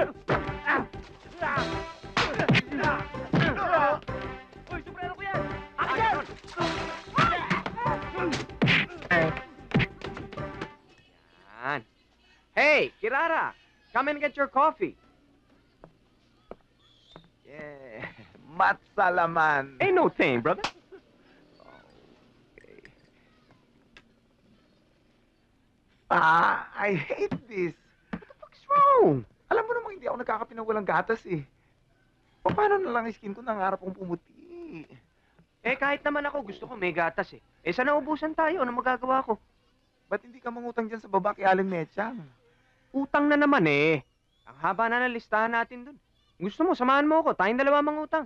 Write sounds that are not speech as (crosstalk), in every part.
Uy, sombrero ko yan! Akin! Yan. Hey, Kirara! Come and get your coffee. Yeah. (laughs) Matsalaman. Ain't no thing, brother. Okay. Ah, I hate this. What's wrong? Alam mo namang hindi ako nagkakape ng walang gatas eh. O, paano na lang skin ko nangarap kong pumuti? Eh, kahit naman ako, gusto ko may gatas eh. Eh, sana ubusan tayo? Ano magagawa ko? Ba't hindi ka mangutang dyan sa baba kay Aling Mechang? Utang na naman eh. Ang haba na ng listahan natin dun. Gusto mo, samahan mo ako. Tayong dalawa mangutang.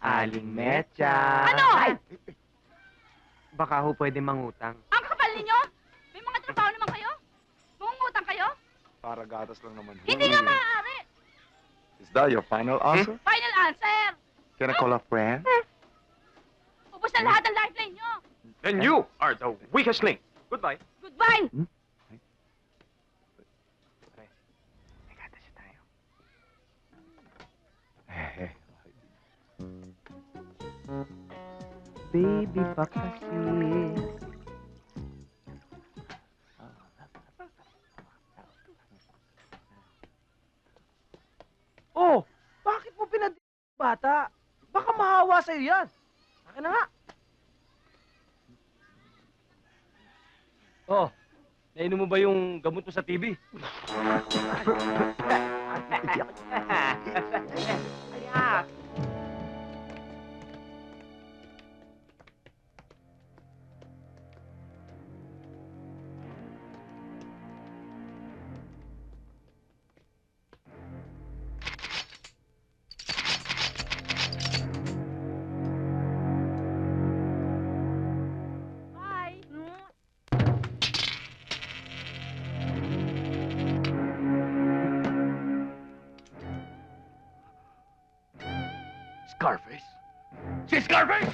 Aling Mecha. Ano? Ay! Baka ho pwede mangutang. Ang kapal ninyo? May mga trabaho naman kayo? Mungutang kayo? Para gatas lang naman. Hindi nga maaari. Is that your final answer? Final answer. Can I call a friend? Ubus na lahat ng lifeline nyo. And you are the weakest link. Goodbye. Goodbye. Gatas tayo. Baby pa kasi. Oh, bakit mo pinad... bata? Baka mahawa sa'yo yan. Akin na nga. Oh, nainom mo ba yung gamot mo sa TV? (laughs) Ayak. Scarface? Si Scarface?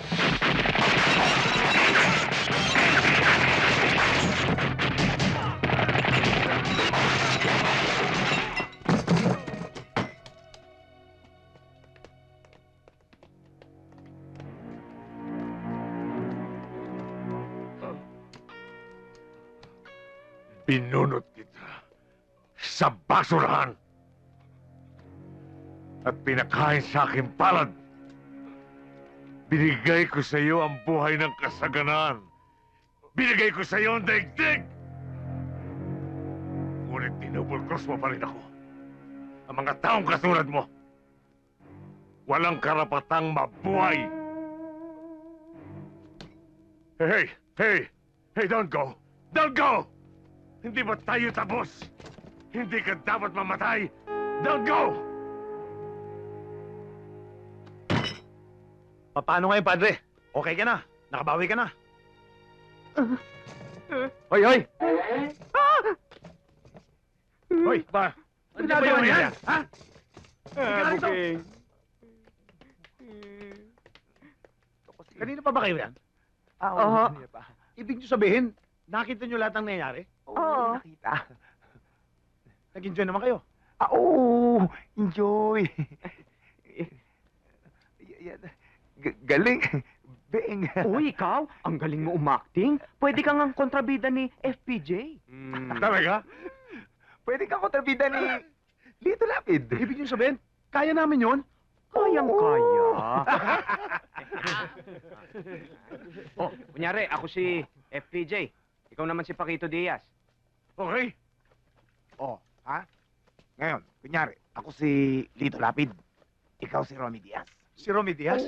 Binunot kita sa basurahan at pinakain sa aking palad. Binigay ko sa iyo ang buhay ng kasaganaan. Binigay ko sa iyo ang daigdig. Ngunit tinubol mo pa rin ako. Ang mga taong katulad mo, walang karapatang mabuhay. Hey, hey, hey, hey, don't go. Don't go! Hindi ba tayo tapos? Hindi ka dapat mamatay! Don't go! Paano ngayon, padre? Okay ka na? Nakabawi ka na? Hoy, hoy! Hoy, ba? Ano ba yun yan? Ha? Ah, booking. Kanina pa ba kayo yan? Ah, oo. Aha. kanina pa. Ibig nyo sabihin, nakita nyo lahat ng nangyayari? Oo, Oo. nakita. Nag-enjoy naman kayo? Ah, oo. Enjoy. G- galing. (laughs) Beng. Uy, ikaw, ang galing mo umacting. Pwede kang ang kontrabida ni FPJ. (laughs) Talaga? Pwede kang kontrabida ni Lito Lapid. Ibig nyo sabihin, kaya namin yon? Kayang kaya. (laughs) oh, kunyari, ako si FPJ. Ikaw naman si Paquito Diaz. Okay. Oh, ha? Ngayon, kunyari, ako si Lito Lapid. Ikaw si Romy Diaz. Si Romy Diaz?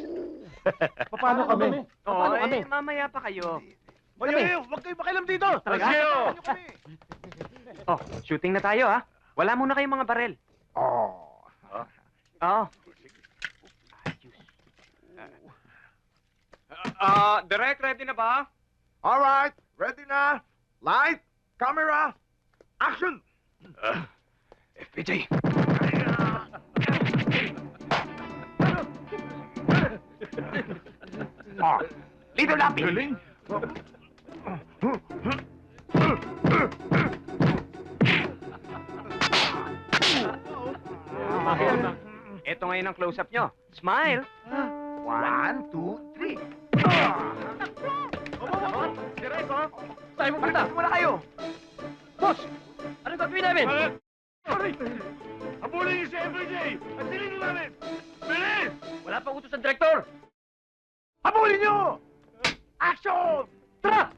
Paano kami? Oo, Paano eh, kami? mamaya pa kayo. Oy, oy, oy, huwag kayo makialam dito! Talaga? Kami? Oh, shooting na tayo, ha? Wala muna kayong mga barel. Oh. Oo. Ah, direct, ready na ba? All right, ready na. Light, camera, action! FPJ! Oh, Lito Lapid. Galing. Ito ngayon ang close-up nyo. Smile. One, two, three. Tayo pupunta! Wala kayo. Boss! Anong gagawin namin? Aray! Habulin niyo si MJ! At silin niyo namin! Bilis! Wala pang utos ng direktor! Habulin nyo! Action! Tara!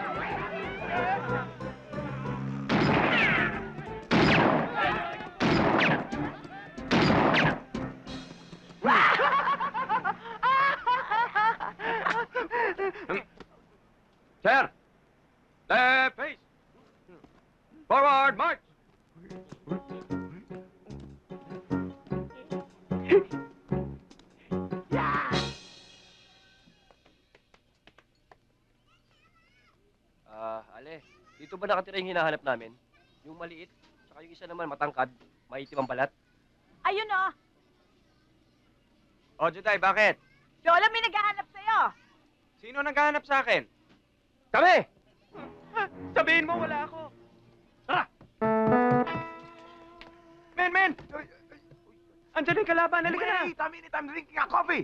Ah, Ale, dito ba nakatira yung hinahanap namin? Yung maliit, tsaka yung isa naman matangkad, maitim ang balat. Ayun o. O, Juday, bakit? Lola, may naghahanap sa'yo. Sino naghahanap sa akin? Kami! Sabihin mo, wala ako. Tara! Men, men! Andiyan na yung kalaban, halika na! Wait a minute, I'm drinking a coffee.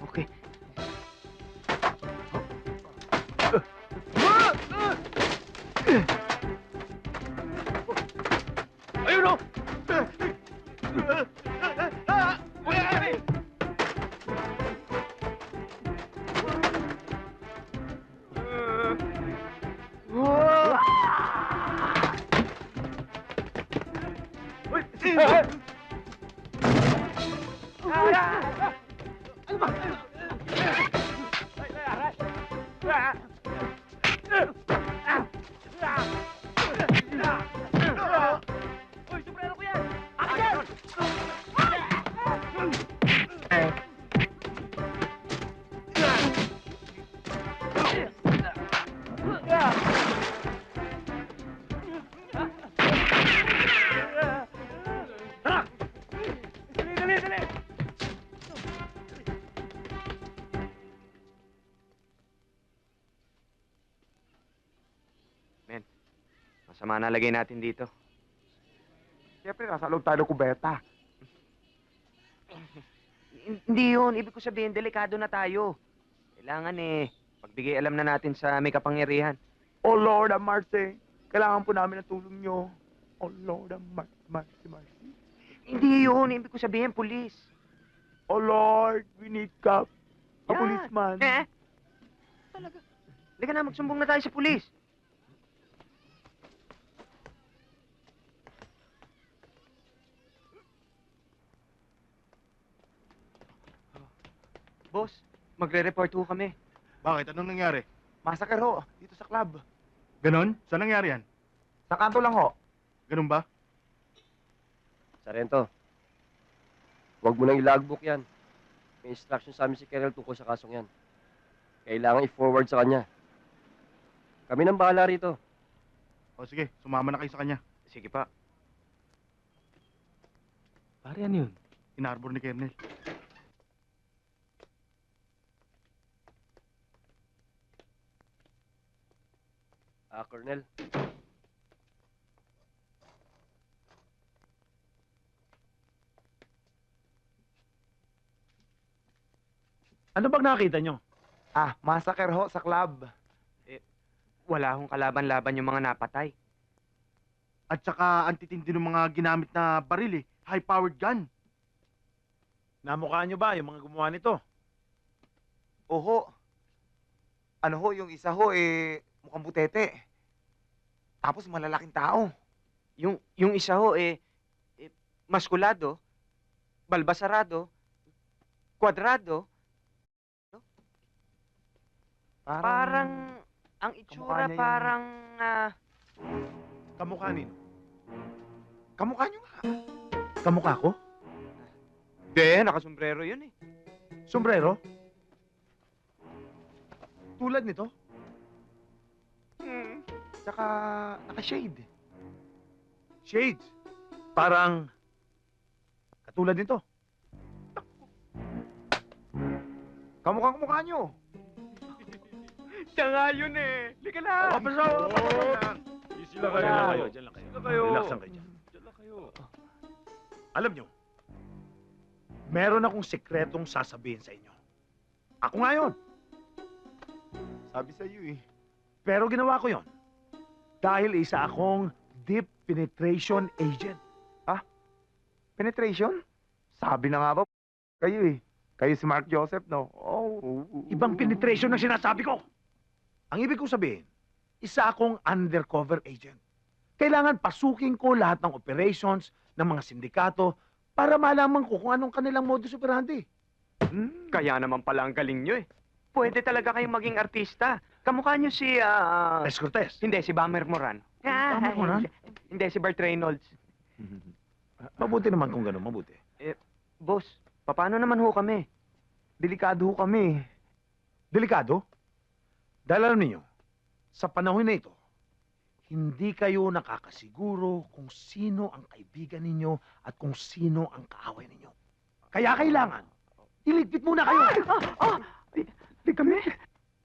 Ah, Ah! (laughs) Masama na lagay natin dito. Siyempre, nasa loob tayo ng kubeta. Hindi yun. Ibig ko sabihin, delikado na tayo. Kailangan eh, pagbigay alam na natin sa may kapangyarihan. Oh Lord, have mercy. Kailangan po namin ng tulong nyo. Oh Lord, have mercy, mercy, mercy. Hindi yun. Ibig ko sabihin, pulis. Oh Lord, we need cup. A Yan. policeman. Eh? Talaga. Halika na, magsumbong na tayo sa pulis. Boss, magre-report ho kami. Bakit? Anong nangyari? Massacre ho, dito sa club. Ganon? Saan nangyari yan? Sa kanto lang ho. Ganon ba? Sarento, huwag mo nang ilagbook yan. May instruction sa amin si Kerel tungkol sa kasong yan. Kailangan i-forward sa kanya. Kami nang bahala rito. O sige, sumama na kayo sa kanya. Sige pa. Pare, ano yun? Inarbor ni Kernel. Ah, Colonel. Ano bang nakita nyo? Ah, massacre ho sa club. Wala akong kalaban-laban yung mga napatay. At saka, ang titindi ng mga ginamit na baril eh. High-powered gun. Namukha nyo ba yung mga gumawa nito? Oho. Ano ho, yung isa ho, eh, mukhang butete. Tapos malalaking tao. Yung, yung isa ho, eh, eh maskulado, balbasarado, kwadrado, parang, ang itsura niya yung- parang, ah, Kamukha nino? Kamukha nyo nga. Kamukha ko? de, nakasombrero yun eh. Sombrero? Tulad nito? Tsaka, naka-shade. Shades. Parang katulad nito. Kamukha kamukha nyo. Siya nga yun eh. Lika na. Easy lang kayo, lang kayo. Diyan lang kayo. Lika kayo. Relax lang kayo dyan. Diyan lang kayo. Alam nyo, meron akong sekretong sasabihin sa inyo. Ako nga yun. Sabi sa iyo eh. Pero ginawa ko yon dahil isa akong deep penetration agent. Penetration? Sabi na nga ba, kayo eh. Kayo si Mark Joseph, no? Oh. Ibang penetration ang sinasabi ko. Ang ibig kong sabihin, isa akong undercover agent. Kailangan pasukin ko lahat ng operations ng mga sindikato para malaman ko kung anong kanilang modus operandi. Hmm. Kaya naman pala ang galing nyo eh. Pwede talaga kayong maging artista. Kamukha nyo si, ah... Les Cortez. hindi, si Bummer Moran. Bummer Moran? Hindi, si Burt Reynolds. Mabuti naman kung gano'n, mabuti. Boss, paano naman ho kami? Delikado ho kami. Delikado? Dahil alam ninyo, sa panahon na ito, hindi kayo nakakasiguro kung sino ang kaibigan ninyo at kung sino ang kaaway ninyo. Kaya kailangan, iligpit muna kayo. Ah, Di kami?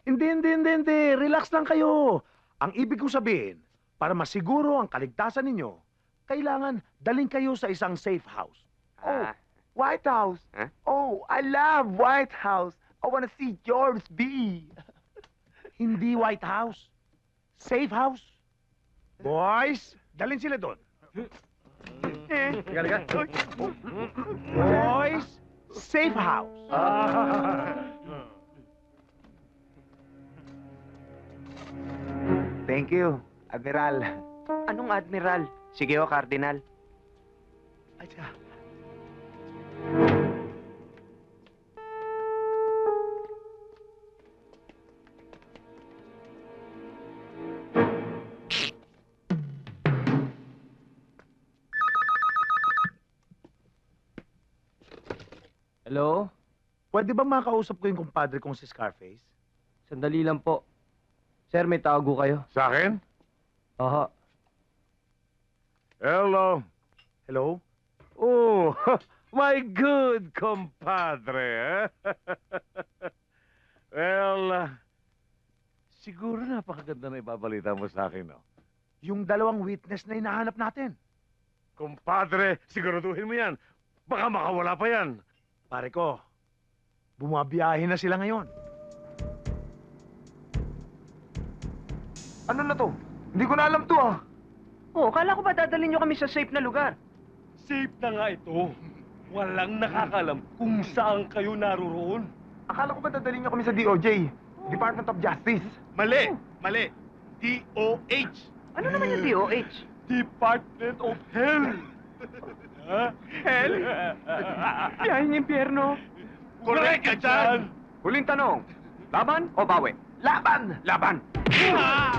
Hindi, hindi, hindi, hindi. Relax lang kayo. Ang ibig kong sabihin, para masiguro ang kaligtasan ninyo, kailangan daling kayo sa isang safe house. Ah, White House. Huh? Oh, I love White House. I wanna see George B. Hindi White House. Safe house. Boys, dalhin sila doon. Boys, safe house. Thank you, Admiral. anong admiral? Sige ho, cardinal. Teka. Hello? Pwede ba makausap ko yung kumpadre kong si Scarface? Sandali lang po. Sir, may tago kayo. Sa akin? Aha. Hello. Hello? Oh, (laughs) my good compadre. eh? (laughs) well, uh, siguro napakaganda na ibabalita mo sa akin, no? Yung dalawang witness na hinahanap natin. Compadre, siguraduhin mo yan. Baka makawala pa yan. Pare ko, bumabiyahe na sila ngayon. Ano na to? Hindi ko na alam to ah. Oh, kala ko ba dadalhin nyo kami sa safe na lugar? Safe na nga ito. Walang nakakalam kung saan kayo naroroon. Akala ko ba dadalhin niyo kami sa DOJ? Department of Justice. Mali! Mali! D-O-H! Ano naman yung DOH? Department of Hell! Hell? Biyahing impyerno. Correct ka dyan! Huling tanong, laban o bawi? Laban! Laban! Ah!